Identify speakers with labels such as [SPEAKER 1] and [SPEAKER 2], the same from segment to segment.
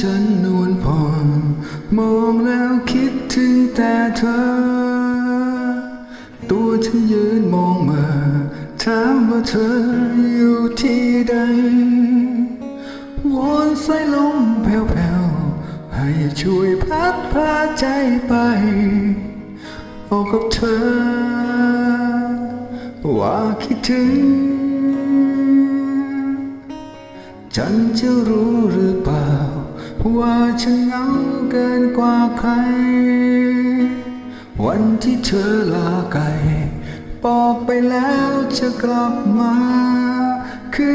[SPEAKER 1] จันทร์นนวลพอมองแล้วคิดถึงแต่เธอ ตัวฉันยืนมองมาถามว่าเธออยู่ที่ใดวอนสายลมแผ่วๆ ให้ช่วยพัดพาใจไปออกกับเธอ ว่าคิดถึง ฉันจะรู้หรือเปล่า ว่าฉันเหงาเกินกว่าใคร วันที่เธอลาไกลบอกไปแล้วจะกลับมา คื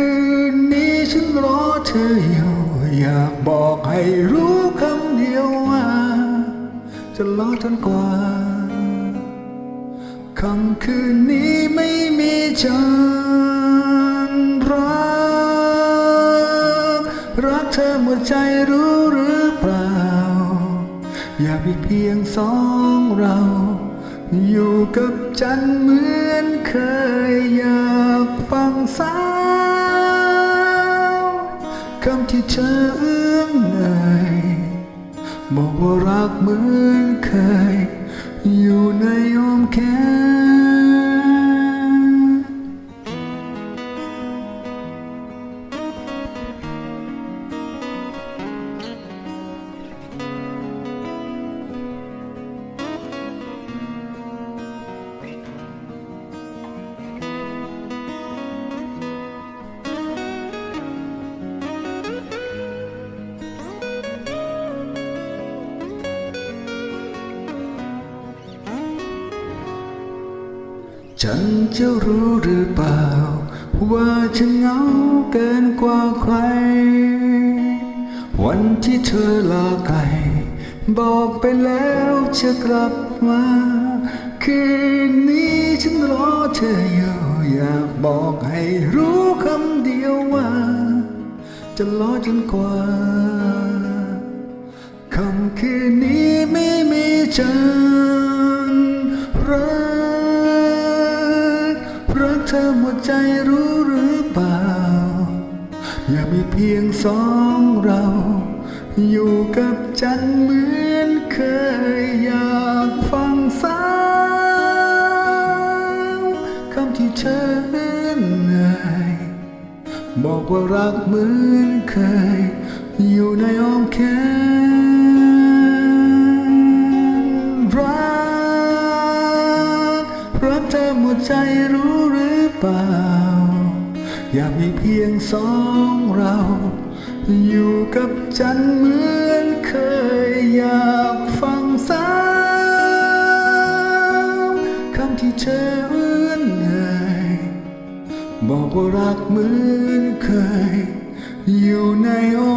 [SPEAKER 1] นนี้ฉันรอเธออยู่อยากบอกให้รู้คำเดียวว่า จะรอจนกว่าคำคืนนี้ไม่มีจันท ธอหมดใจรู้หรือเปล่า อยากมีเพียงสองเรา อยู่กับจันเหมือนเคยอยากฟังสาวคำที่เธอเอื้อนเอ่ยบอกว่ารักเหมือนเคย อยู่ในอ้อมแขน ฉันจะรู้หรือเปล่า ว่าฉันเหงาเกินกว่าใคร วันที่เธอลาไกลบอกไปแล้วจะกลับมา คืนนี้ฉันรอเธออยู่อยากบอกให้รู้คำเดียวว่า จะรอจนกว่าคำคืนนี้ไม่มีจันท เธอหมดใจรู้หรือเปล่า อย่ามีเพียงสองเรา อยู่กับจันเหมือนเคยอยากฟังสาวคำที่เธอเอ่ยบอกว่ารักเหมือนเคย อยู่ในอ้อมแขนรัก รักเธอหมดใจรู้หรือ เปล่า อยากมีเพียงสองเรา อยู่กับจันเหมือนเคยอยากฟังสาวคำที่เธอเอื้อนเอ่ยบอกว่ารักเหมือนเคย อยู่ในอ้อมแขน